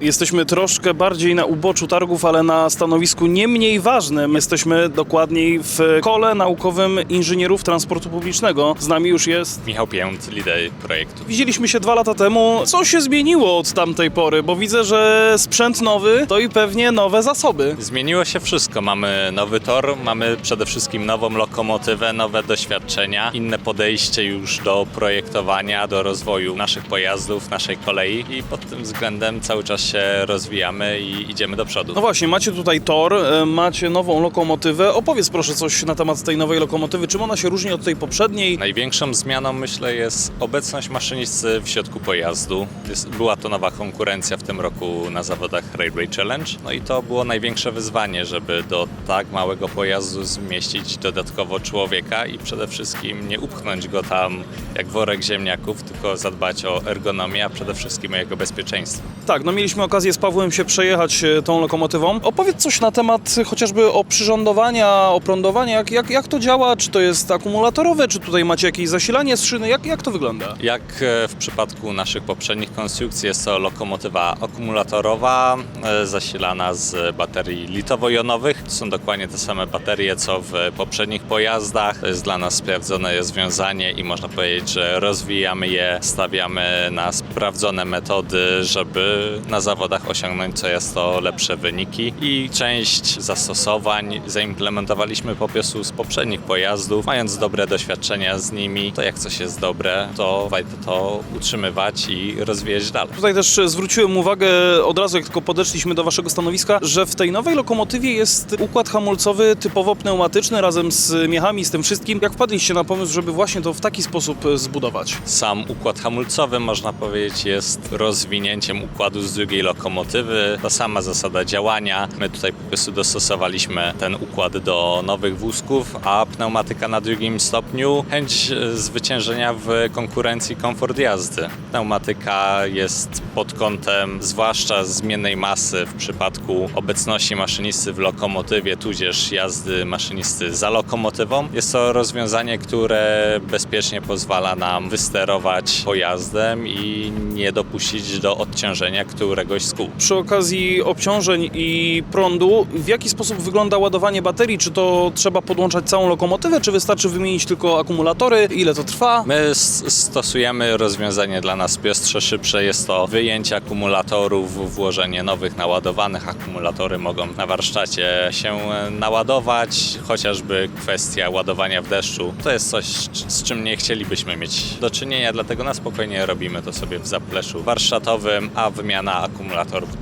Jesteśmy troszkę bardziej na uboczu targów, ale na stanowisku nie mniej ważnym. Jesteśmy dokładniej w kole naukowym inżynierów transportu publicznego. Z nami już jest. Michał Pięt, lider projektu. Widzieliśmy się dwa lata temu. Co się zmieniło od tamtej pory? Bo widzę, że sprzęt nowy to i pewnie nowe zasoby. Zmieniło się wszystko. Mamy nowy tor, mamy przede wszystkim nową lokomotywę, nowe doświadczenia, inne podejście już do projektowania, do rozwoju naszych pojazdów, naszej kolei i pod tym względem cały czas się rozwijamy i idziemy do przodu. No właśnie, macie tutaj tor, e, macie nową lokomotywę. Opowiedz proszę coś na temat tej nowej lokomotywy. Czym ona się różni od tej poprzedniej? Największą zmianą myślę jest obecność maszynisty w środku pojazdu. Jest, była to nowa konkurencja w tym roku na zawodach Railway Challenge. No i to było największe wyzwanie, żeby do tak małego pojazdu zmieścić dodatkowo człowieka i przede wszystkim nie upchnąć go tam jak worek ziemniaków, tylko zadbać o ergonomię, a przede wszystkim o jego bezpieczeństwo. Tak, no mieliśmy okazję z Pawłem się przejechać e, tą lokomotywą. Opowiedz coś na temat chociażby oprzyrządowania, oprądowania, jak, jak, jak to działa, czy to jest akumulatorowe, czy tutaj macie jakieś zasilanie z szyny, jak, jak to wygląda? Jak e, w przypadku naszych poprzednich konstrukcji jest to lokomotywa akumulatorowa e, zasilana z baterii litowo-jonowych. To są dokładnie te same baterie co w poprzednich pojazdach. To jest dla nas sprawdzone rozwiązanie i można powiedzieć, że rozwijamy je, stawiamy na sprawdzone metody, żeby na zawodach osiągnąć co jest to lepsze wyniki i część zastosowań zaimplementowaliśmy po prostu z poprzednich pojazdów, mając dobre doświadczenia z nimi, to jak coś jest dobre, to warto to utrzymywać i rozwijać dalej. Tutaj też zwróciłem uwagę od razu, jak tylko podeszliśmy do waszego stanowiska, że w tej nowej lokomotywie jest układ hamulcowy typowo pneumatyczny razem z miechami, z tym wszystkim. Jak wpadliście na pomysł, żeby właśnie to w taki sposób e, zbudować? Sam układ hamulcowy, można powiedzieć, jest rozwinięciem układu z drugiej lokomotywy. Ta sama zasada działania. My tutaj po prostu dostosowaliśmy ten układ do nowych wózków, a pneumatyka na drugim stopniu chęć e, zwyciężenia w konkurencji komfort jazdy. Pneumatyka jest pod kątem zwłaszcza zmiennej masy w przypadku obecności maszynisty w lokomotywie, tudzież jazdy maszynisty za lokomotywą. Jest to rozwiązanie, które bezpiecznie pozwala nam wysterować pojazdem i nie dopuścić do odciążenia któregoś z kół. Przy okazji obciążeń i prądu, w jaki sposób wygląda ładowanie baterii? Czy to trzeba podłączać całą lokomotywę, czy wystarczy wymienić tylko akumulatory? Ile to trwa? My stosujemy rozwiązanie dla nas prostsze, szybsze. Jest to wyjęcie akumulatorów, włożenie nowych naładowanych. Akumulatory mogą na warsztacie się e, naładować, chociażby kwestia ładowania w deszczu. To jest coś, z czym nie chcielibyśmy mieć do czynienia, dlatego na spokojnie robimy to sobie w zapleczu warsztatowym, a wymiana akumulatorów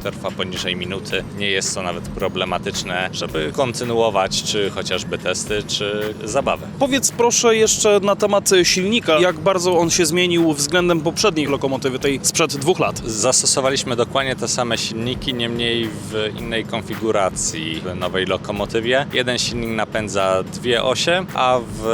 trwa poniżej minuty. Nie jest to nawet problematyczne, żeby kontynuować czy chociażby testy, czy zabawę. Powiedz proszę jeszcze na temat silnika, jak bardzo on się zmienił względem poprzedniej lokomotywy, tej sprzed dwóch lat. Zastosowaliśmy dokładnie te same silniki, niemniej w innej konfiguracji w nowej lokomotywie. Jeden silnik napędza dwie osie, a w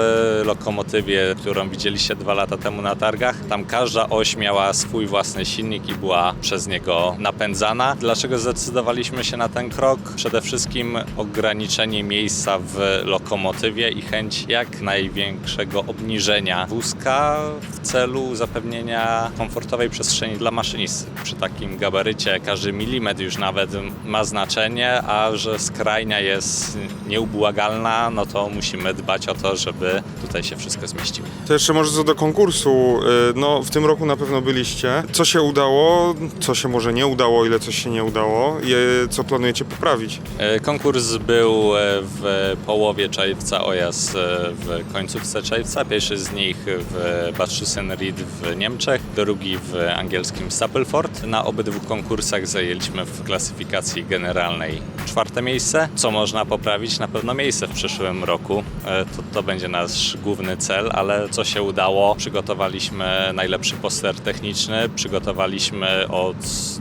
lokomotywie, którą widzieliście dwa lata temu na targach, tam każda oś miała swój własny silnik i była przez niego napędzana. Dlaczego zdecydowaliśmy się na ten krok? Przede wszystkim ograniczenie miejsca w lokomotywie i chęć jak największego obniżenia wózka w celu zapewnienia komfortowej przestrzeni dla maszynisty. Przy takim gabarycie każdy milimetr już nawet ma znaczenie, a że skrajnia jest nieubłagalna, no to musimy dbać o to, żeby tutaj się wszystko zmieściło. To jeszcze może co do konkursu. Y, No, w tym roku na pewno byliście. Co się udało, co się może nie udało, ile coś się nie udało, i co planujecie poprawić? E, Konkurs był e, w połowie czerwca oraz e, w końcówce czerwca. Pierwszy z nich w Bad w Niemczech, drugi w angielskim Stapleford. Na obydwu konkursach zajęliśmy w klasyfikacji generalnej czwarte miejsce. Co można poprawić? Na pewno miejsce w przyszłym roku. To, to będzie nasz główny cel, ale co się udało? Przygotowaliśmy najlepszy poster techniczny, przygotowaliśmy od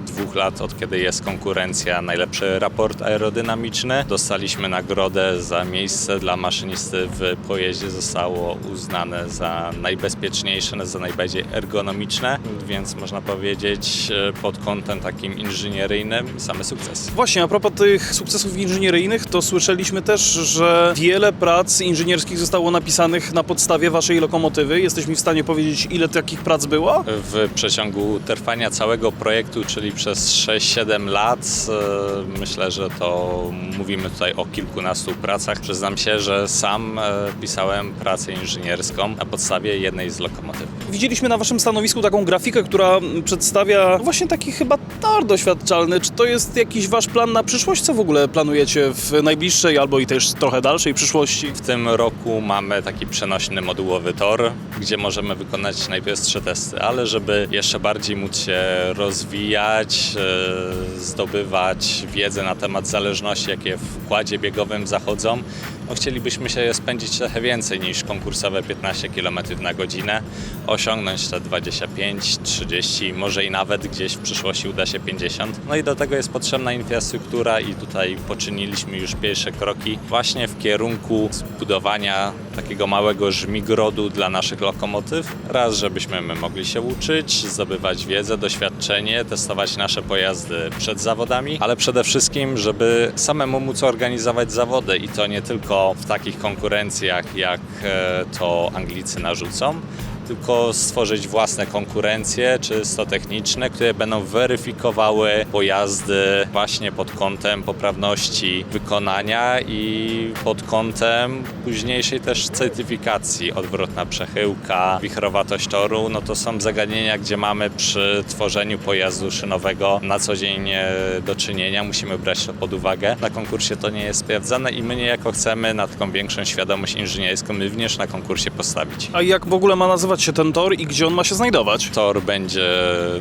dwóch lat, od kiedy jest konkurencja, najlepszy raport aerodynamiczny. Dostaliśmy nagrodę za miejsce dla maszynisty w pojeździe. Zostało uznane za najbezpieczniejsze, za najbardziej ergonomiczne, więc można powiedzieć e, pod kątem takim inżynieryjnym same sukcesy. Właśnie, a propos tych sukcesów inżynieryjnych, to słyszeliśmy też, że wiele prac inżynierskich zostało napisanych na podstawie waszej lokomotywy. Jesteś mi w stanie powiedzieć, ile takich prac było? W przeciągu trwania całego projektu, czyli przez 6-7 lat. E, Myślę, że to mówimy tutaj o kilkunastu pracach. Przyznam się, że sam e, pisałem pracę inżynierską na podstawie jednej z lokomotyw. Widzieliśmy na waszym stanowisku taką grafikę, która przedstawia właśnie taki chyba tor doświadczalny. Czy to jest jakiś wasz plan na przyszłość? Co w ogóle planujecie w najbliższej albo i też trochę dalszej przyszłości? W tym roku mamy taki przenośny modułowy tor, gdzie możemy wykonać najprostsze testy, ale żeby jeszcze bardziej móc się rozwijać, e, zdobywać wiedzę na temat zależności, jakie w układzie biegowym zachodzą, no chcielibyśmy się spędzić trochę więcej niż konkursowe 15 km na godzinę, osiągnąć te 25, 30, może i nawet gdzieś w przyszłości uda się 50. No i do tego jest potrzebna infrastruktura i tutaj poczyniliśmy już pierwsze kroki właśnie w kierunku zbudowania takiego małego żmigrodu dla naszych lokomotyw. Raz, żebyśmy my mogli się uczyć, zdobywać wiedzę, doświadczenie, testować nasze pojazdy przed zawodami, ale przede wszystkim, żeby samemu móc organizować zawody i to nie tylko w takich konkurencjach, jak e, to Anglicy narzucą, tylko stworzyć własne konkurencje, czysto techniczne, które będą weryfikowały pojazdy właśnie pod kątem poprawności wykonania i pod kątem późniejszej też certyfikacji. Odwrotna przechyłka, wichrowatość toru, no to są zagadnienia, gdzie mamy przy tworzeniu pojazdu szynowego na co dzień e, do czynienia. Musimy brać to pod uwagę. Na konkursie to nie jest sprawdzane i my niejako chcemy na taką większą świadomość inżynierską również na konkursie postawić. A jak w ogóle ma nazywać się ten tor i gdzie on ma się znajdować? Tor będzie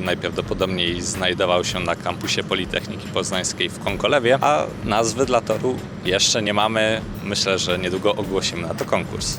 najprawdopodobniej znajdował się na kampusie Politechniki Poznańskiej w Konkolewie, a nazwy dla toru jeszcze nie mamy. Myślę, że niedługo ogłosimy na to konkurs.